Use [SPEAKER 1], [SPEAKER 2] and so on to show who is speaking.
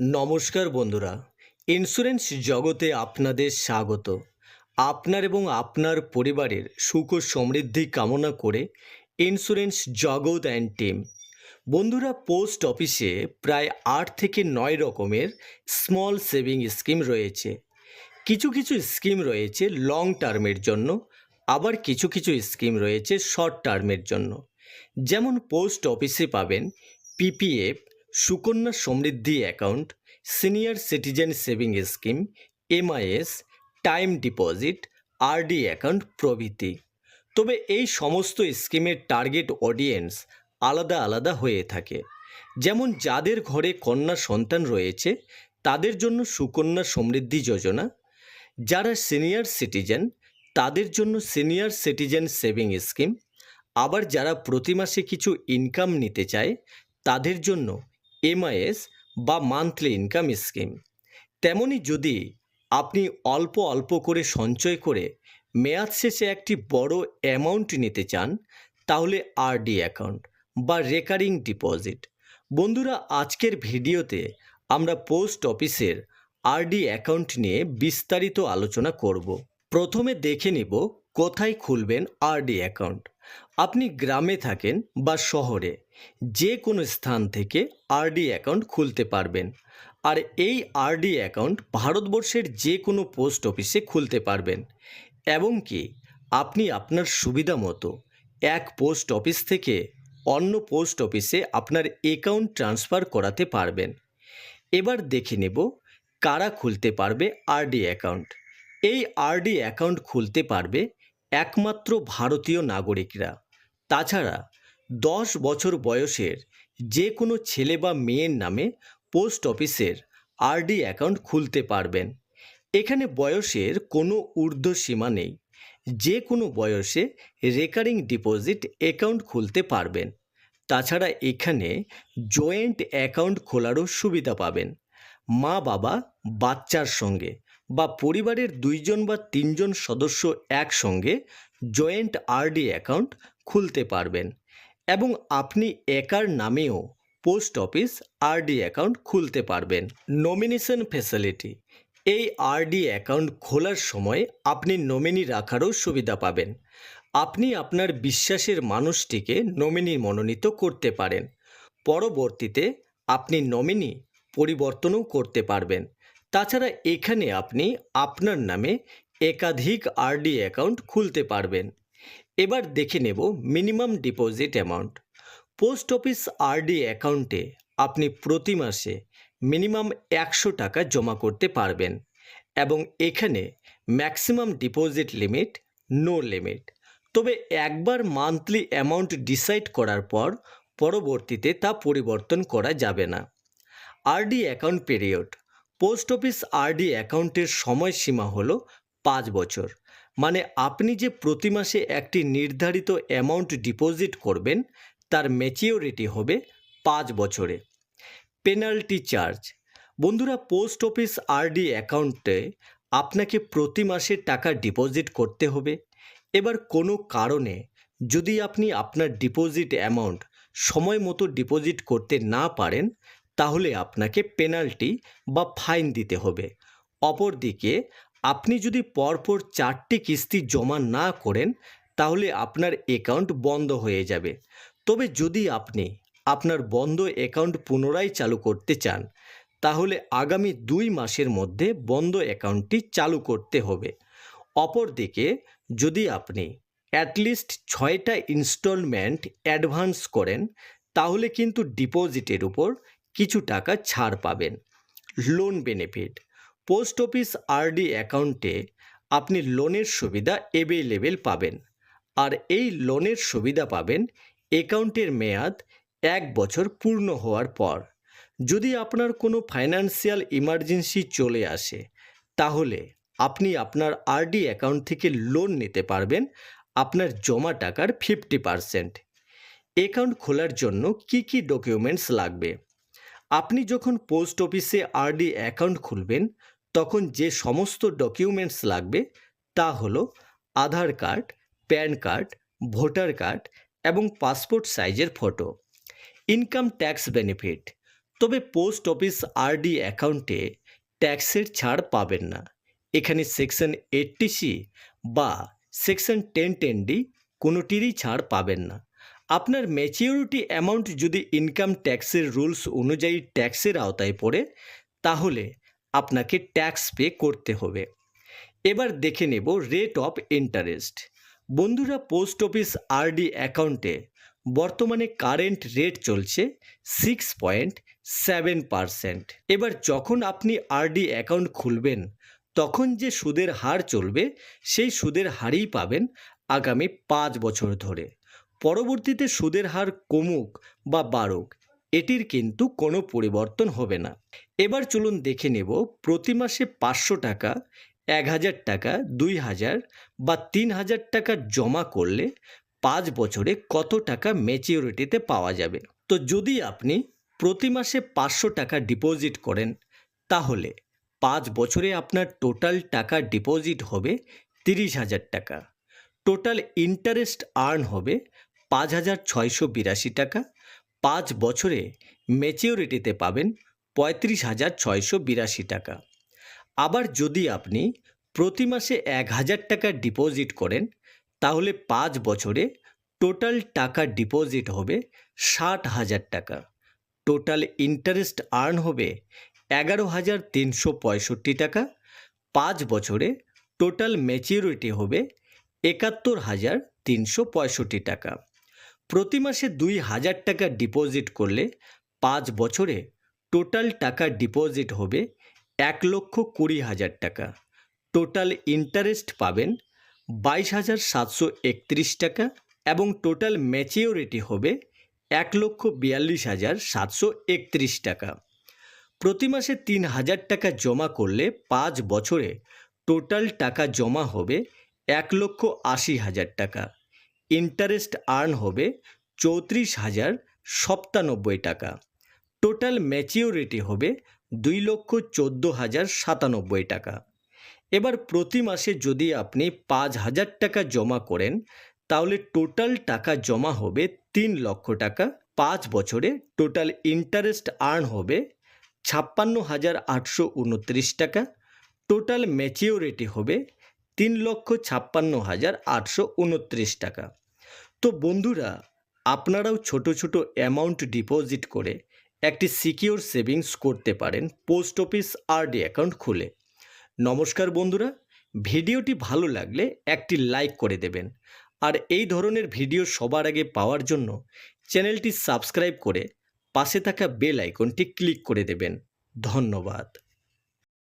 [SPEAKER 1] নমস্কার বন্ধুরা ইন্স্যুরেন্স জগতে আপনাদের স্বাগত। আপনার এবং আপনার পরিবারের সুখ ও সমৃদ্ধি কামনা করে ইন্স্যুরেন্স জগৎ অ্যান্ড টিম বন্ধুরা পোস্ট অফিসে প্রায় আট থেকে নয় রকমের স্মল সেভিং স্কিম রয়েছে। কিছু কিছু স্কিম রয়েছে লং টার্মের জন্য, আবার কিছু কিছু স্কিম রয়েছে শর্ট টার্মের জন্য। যেমন পোস্ট অফিসে পাবেন PPF Sukanya Samriddhi account, senior citizen saving scheme, MIS, time deposit, RD account প্রভৃতি। তবে এই সমস্ত স্কিমের টার্গেট অডিয়েন্স আলাদা আলাদা হয়ে থাকে। যেমন যাদের ঘরে কন্যা সন্তান রয়েছে, তাদের জন্য সুকন্যা সমৃদ্ধি যোজনা। যারা সিনিয়র সিটিজেন, তাদের জন্য সিনিয়র সিটিজেন সেভিং স্কিম। আবার যারা প্রতি মাসে কিছু ইনকাম নিতে চায়, তাদের জন্য এমআইএস বা মান্থলি ইনকাম স্কিম তেমনি যদি আপনি অল্প অল্প করে সঞ্চয় করে মেয়াদ শেষে একটি বড় অ্যামাউন্ট নিতে চান, তাহলে আরডি অ্যাকাউন্ট বা রেকারিং ডিপোজিট বন্ধুরা, আজকের ভিডিওতে আমরা পোস্ট অফিসের আরডি অ্যাকাউন্ট নিয়ে বিস্তারিত আলোচনা করব। প্রথমে দেখে নিব কোথায় খুলবেন আরডি অ্যাকাউন্ট আপনি গ্রামে থাকেন বা শহরে যে কোনো স্থান থেকে আরডি অ্যাকাউন্ট খুলতে পারবেন। আর এই আরডি অ্যাকাউন্ট ভারতবর্ষের যে কোনো পোস্ট অফিসে খুলতে পারবেন। এবং কি, আপনি আপনার সুবিধা মতো এক পোস্ট অফিস থেকে অন্য পোস্ট অফিসে আপনার অ্যাকাউন্ট ট্রান্সফার করাতে পারবেন। এবার দেখে নেব কারা খুলতে পারবে আরডি অ্যাকাউন্ট। এই আরডি অ্যাকাউন্ট খুলতে পারবে একমাত্র ভারতীয় নাগরিকরা। তাছাড়া দশ বছর বয়সের যে কোনো ছেলে বা মেয়ের নামে পোস্ট অফিসের আরডি অ্যাকাউন্ট খুলতে পারবেন। এখানে বয়সের কোনো ঊর্ধ্ব সীমা নেই। যে কোনো বয়সে রেকারিং ডিপোজিট অ্যাকাউন্ট খুলতে পারবেন। তাছাড়া এখানে জয়েন্ট অ্যাকাউন্ট খোলারও সুবিধা পাবেন। মা বাবা বাচ্চার সঙ্গে। বা পরিবারের দুইজন বা তিনজন সদস্য একসঙ্গে জয়েন্ট আরডি অ্যাকাউন্ট খুলতে পারবেন এবং আপনি একার নামেও পোস্ট অফিস আরডি অ্যাকাউন্ট খুলতে পারবেন। নমিনেশন ফেসিলিটি এই আরডি অ্যাকাউন্ট খোলার সময় আপনি নমিনি রাখারও সুবিধা পাবেন। আপনি আপনার বিশ্বাসের মানুষটিকে নমিনি মনোনীত করতে পারেন। পরবর্তীতে আপনি নমিনি পরিবর্তনও করতে পারবেন। তাছাড়া এখানে আপনি আপনার নামে একাধিক আরডি অ্যাকাউন্ট খুলতে পারবেন। এবার দেখে নেব minimum deposit amount. Post office RD অ্যাকাউন্টে আপনি প্রতি মাসে মিনিমাম একশো টাকা জমা করতে পারবেন এবং এখানে maximum deposit limit, no limit. তবে একবার মান্থলি অ্যামাউন্ট ডিসাইড করার পর পরবর্তীতে তা পরিবর্তন করা যাবে না। RD account period. Post office RD অ্যাকাউন্টের সময়সীমা হলো পাঁচ বছর। মানে আপনি যে প্রতি মাসে একটি নির্ধারিত অ্যামাউন্ট ডিপোজিট করবেন, তার ম্যাচিওরিটি হবে পাঁচ বছরে। Penalty charge. বন্ধুরা, পোস্ট অফিস আরডি অ্যাকাউন্টে আপনাকে প্রতি মাসে টাকা ডিপোজিট করতে হবে। এবার কোনো কারণে যদি আপনি আপনার ডিপোজিট অ্যামাউন্ট সময় মতো ডিপোজিট করতে না পারেন তাহলে আপনাকে পেনাল্টি বা ফাইন দিতে হবে। অপরদিকে, আপনি যদি পরপর চারটি কিস্তি জমা না করেন, তাহলে আপনার অ্যাকাউন্ট বন্ধ হয়ে যাবে। তবে যদি আপনি আপনার বন্ধ অ্যাকাউন্ট পুনরায় চালু করতে চান, তাহলে আগামী দুই মাসের মধ্যে বন্ধ অ্যাকাউন্টটি চালু করতে হবে। অপরদিকে, যদি আপনি অ্যাটলিস্ট ছয়টা ইনস্টলমেন্ট অ্যাডভান্স করেন, তাহলে কিন্তু ডিপোজিটের উপর কিছু টাকা ছাড় পাবেন। Loan benefit post office RD অ্যাকাউন্টে আপনি লোনের সুবিধা অ্যাভেলেবেল পাবেন। আর এই লোনের সুবিধা পাবেন অ্যাকাউন্টের মেয়াদ এক বছর পূর্ণ হওয়ার পর। যদি আপনার কোনো ফাইন্যান্সিয়াল ইমার্জেন্সি চলে আসে, তাহলে আপনি আপনার আরডি অ্যাকাউন্ট থেকে লোন নিতে পারবেন, আপনার জমা টাকার ফিফটি পারসেন্ট অ্যাকাউন্ট খোলার জন্য কি কি ডকুমেন্টস লাগবে? আপনি যখন পোস্ট অফিসে আরডি অ্যাকাউন্ট খুলবেন, তখন যে সমস্ত ডকুমেন্টস লাগবে তা হলো Aadhaar card, PAN card, voter card এবং পাসপোর্ট সাইজের ফটো। Income tax benefit. তবে পোস্ট অফিস আরডি অ্যাকাউন্টে ট্যাক্সের ছাড় পাবেন না। এখানে সেকশন এইটটি সি বা সেকশন টেন টেন ডি কোনোটিরই ছাড় পাবেন না। আপনার ম্যাচিউরিটি অ্যামাউন্ট যদি ইনকাম ট্যাক্সের রুলস অনুযায়ী ট্যাক্সের আওতায় পড়ে, তাহলে আপনাকে ট্যাক্স পে করতে হবে। এবার দেখে নেব রেট অফ ইন্টারেস্ট বন্ধুরা পোস্ট অফিস আরডি অ্যাকাউন্টে বর্তমানে কারেন্ট রেট চলছে সিক্স পয়েন্ট সেভেন পারসেন্ট এবার যখন আপনি আরডি অ্যাকাউন্ট খুলবেন, তখন যে সুদের হার চলবে, সেই সুদের হারই পাবেন আগামী পাঁচ বছর ধরে। পরবর্তীতে সুদের হার কমুক বা বাড়ুক, এটির কিন্তু কোনো পরিবর্তন হবে না। এবার চলুন দেখে নেব প্রতি মাসে পাঁচশো টাকা, এক হাজার টাকা, দুই হাজার বা তিন হাজার টাকা জমা করলে পাঁচ বছরে কত টাকা ম্যাচিওরিটিতে পাওয়া যাবে? তো যদি আপনি প্রতি মাসে পাঁচশো টাকা ডিপোজিট করেন, তাহলে পাঁচ বছরে আপনার টোটাল টাকা ডিপোজিট হবে তিরিশ হাজার টাকা। টোটাল ইন্টারেস্ট আর্ন হবে পাঁচ হাজার ছয়শো বিরাশি টাকা। পাঁচ বছরে ম্যাচিওরিটিতে পাবেন পঁয়ত্রিশ হাজার ছয়শো বিরাশি টাকা। আবার যদি আপনি প্রতি মাসে এক হাজার টাকা ডিপোজিট করেন, তাহলে পাঁচ বছরে টোটাল টাকা ডিপোজিট হবে ষাট হাজার টাকা। টোটাল ইন্টারেস্ট আর্ন হবে এগারো হাজার তিনশো পঁয়ষট্টি টাকা। পাঁচ বছরে টোটাল ম্যাচিউরিটি হবে একাত্তর হাজার তিনশো পঁয়ষট্টি টাকা। প্রতি মাসে দুই হাজার টাকা ডিপোজিট করলে পাঁচ বছরে টোটাল টাকা ডিপোজিট হবে এক লক্ষ কুড়ি হাজার টাকা। টোটাল ইন্টারেস্ট পাবেন বাইশ হাজার সাতশো একত্রিশ টাকা এবং টোটাল ম্যাচিওরিটি হবে এক লক্ষ বিয়াল্লিশ হাজার সাতশো একত্রিশ টাকা। প্রতি মাসে তিন হাজার টাকা জমা করলে পাঁচ বছরে টোটাল টাকা জমা হবে এক লক্ষ আশি হাজার টাকা। ইন্টারেস্ট আর্ন হবে চৌত্রিশ হাজার সপ্তানব্বই টাকা। টোটাল ম্যাচিওরিটি হবে দুই লক্ষ চোদ্দ হাজার সাতানব্বই টাকা। এবার প্রতি মাসে যদি আপনি পাঁচ হাজার টাকা জমা করেন, তাহলে টোটাল টাকা জমা হবে তিন লক্ষ টাকা। পাঁচ বছরে টোটাল ইন্টারেস্ট আর্ন হবে ছাপ্পান্ন হাজার আটশো উনত্রিশ টাকা। টোটাল ম্যাচিওরিটি হবে তিন লক্ষ ছাপ্পান্ন হাজার আটশো উনত্রিশ টাকা। তো বন্ধুরা, আপনারাও ছোট ছোট অ্যামাউন্ট ডিপোজিট করে একটি সিকিওর সেভিংস করতে পারেন পোস্ট অফিস আরডি অ্যাকাউন্ট খুলে। নমস্কার বন্ধুরা, ভিডিওটি ভালো লাগলে একটি লাইক করে দেবেন। আর এই ধরনের ভিডিও সবার আগে পাওয়ার জন্য চ্যানেলটি সাবস্ক্রাইব করে পাশে থাকা বেল আইকনটি ক্লিক করে দেবেন। ধন্যবাদ।